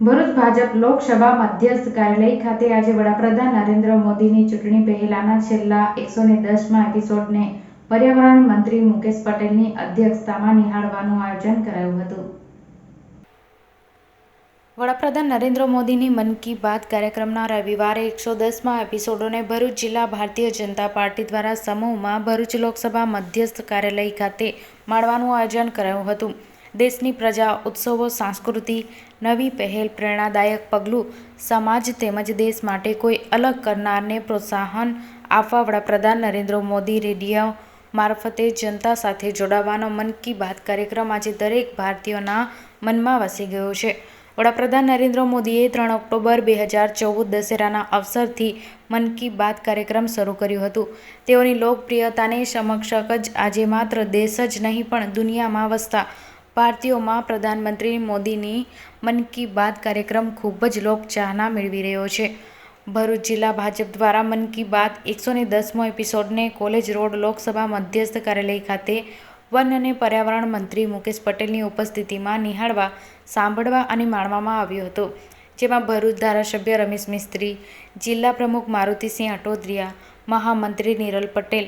ભરૂચ ભાજપ લોકસભા મધ્યસ્થ કાર્યાલય ખાતે આજે વડાપ્રધાન નરેન્દ્ર મોદીની ચૂંટણી પહેલાના છેલ્લા એકસો ને દસમાં એપિસોડને પર્યાવરણ મંત્રી મુકેશ પટેલની અધ્યક્ષતામાં નિહાળવાનું આયોજન કરાયું હતું. વડાપ્રધાન નરેન્દ્ર મોદીની મન કી બાત કાર્યક્રમના રવિવારે એકસો દસમાં એપિસોડોને ભરૂચ જિલ્લા ભારતીય જનતા પાર્ટી દ્વારા સમૂહમાં ભરૂચ લોકસભા મધ્યસ્થ કાર્યાલય ખાતે માણવાનું આયોજન કરાયું હતું. દેશની પ્રજા, ઉત્સવો, સંસ્કૃતિ, નવી પહેલ, પ્રેરણાદાયક પગલું, સમાજ તેમજ દેશ માટે કોઈ અલગ કરનારને પ્રોત્સાહન આપવા વડાપ્રધાન નરેન્દ્ર મોદી રેડિયો મારફતે જનતા સાથે જોડાવાનો મન કી બાત કાર્યક્રમ આજે દરેક ભારતીયોના મનમાં વસી ગયો છે. વડાપ્રધાન નરેન્દ્ર મોદીએ ત્રણ ઓક્ટોબર બે હજાર ચૌદ દશેરાના અવસરથી મન કી બાત કાર્યક્રમ શરૂ કર્યું હતું. તેઓની લોકપ્રિયતાને સમક્ષક જ આજે માત્ર દેશ જ નહીં પણ દુનિયામાં વસતા ભારતીયોમાં પ્રધાનમંત્રી મોદીની મન કી બાત કાર્યક્રમ ખૂબ જ લોકચાહના મેળવી રહ્યો છે. ભરૂચ જિલ્લા ભાજપ દ્વારા મન કી બાત એકસો ને દસમો એપિસોડને કોલેજ રોડ લોકસભા મધ્યસ્થ કાર્યાલય ખાતે વન અને પર્યાવરણ મંત્રી મુકેશ પટેલની ઉપસ્થિતિમાં નિહાળવા, સાંભળવા અને માણવામાં આવ્યો હતો. જેમાં ભરૂચ ધારાસભ્ય રમેશ મિસ્ત્રી, જિલ્લા પ્રમુખ મારુતિસિંહ અટોદરિયા મહામંત્રી નિરલ પટેલ,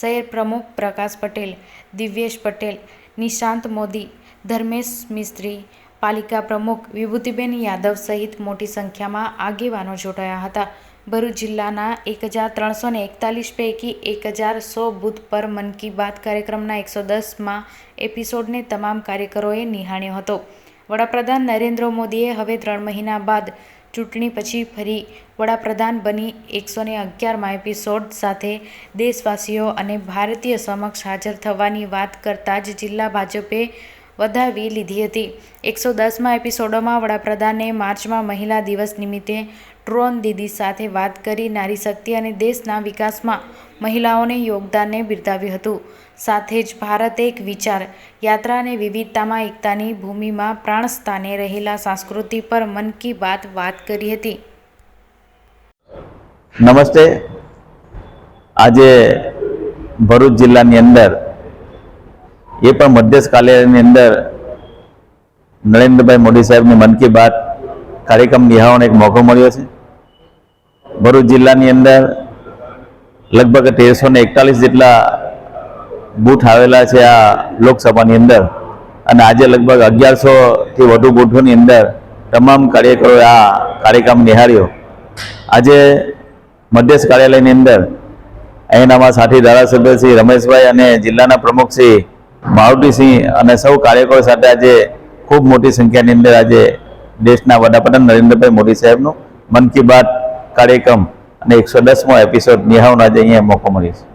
શહેર પ્રમુખ પ્રકાશ પટેલ, દિવ્યેશ પટેલ, નિશાંત મોદી ધર્મેશ મિસ્ત્રી, પાલિકા પ્રમુખ વિભૂતિબેન યાદવ સહિત મોટી સંખ્યામાં આગેવાનો જોડાયા હતા. ભરૂચ જિલ્લાના એક હજાર ત્રણસો ને એકતાલીસ પૈકી એક હજાર સો બુથ પર મન કી બાત કાર્યક્રમના એકસો દસમાં એપિસોડને તમામ કાર્યકરોએ નિહાળ્યો હતો. વડાપ્રધાન નરેન્દ્ર મોદીએ હવે ત્રણ મહિના બાદ ચૂંટણી પછી ફરી વડાપ્રધાન બની એકસો ને અગિયારમાં એપિસોડ સાથે દેશવાસીઓ અને ભારતીય સમક્ષ હાજર થવાની વાત કરતાં જ જિલ્લા ભાજપે વધાવી લીધી હતી. એકસો દસમાં એપિસોડોમાં વડાપ્રધાને માર્ચમાં મહિલા દિવસ નિમિત્તે ટ્રોન દીદી સાથે વાત કરી નારી શક્તિ અને દેશના વિકાસમાં મહિલાઓને યોગદાનને બિરદાવ્યું હતું. સાથે જ ભારત એક વિચાર, યાત્રા અને વિવિધતામાં એકતાની ભૂમિમાં પ્રાણસ્થાને રહેલા સંસ્કૃતિ પર મન કી બાત વાત કરી હતી. નમસ્તે. આજે ભરૂચ જિલ્લાની અંદર એ પણ મધ્યસ્થ કાર્યાલયની અંદર નરેન્દ્રભાઈ મોદી સાહેબની મન કી બાત કાર્યક્રમ નિહાળવાનો એક મોકો મળ્યો છે. ભરૂચ જિલ્લાની અંદર લગભગ તેરસો ને એકતાલીસ જેટલા બૂથ આવેલા છે આ લોકસભાની અંદર. અને આજે લગભગ અગિયારસોથી વધુ બૂથોની અંદર તમામ કાર્યકરોએ આ કાર્યક્રમ નિહાળ્યો. આજે મધ્યસ્થ કાર્યાલયની અંદર અહીંનામાં સાથી ધારાસભ્ય શ્રી રમેશભાઈ અને જિલ્લાના પ્રમુખ શ્રી મારુતિસિંહ અને સૌ કાર્યકરો સાથે આજે ખૂબ મોટી સંખ્યાની અંદર આજે દેશના વડાપ્રધાન નરેન્દ્રભાઈ મોદી સાહેબનું મન કી બાત કાર્યક્રમ અને એકસો દસમો એપિસોડ નિહાળવાનો આજે અહીંયા મોકો મળ્યો છે.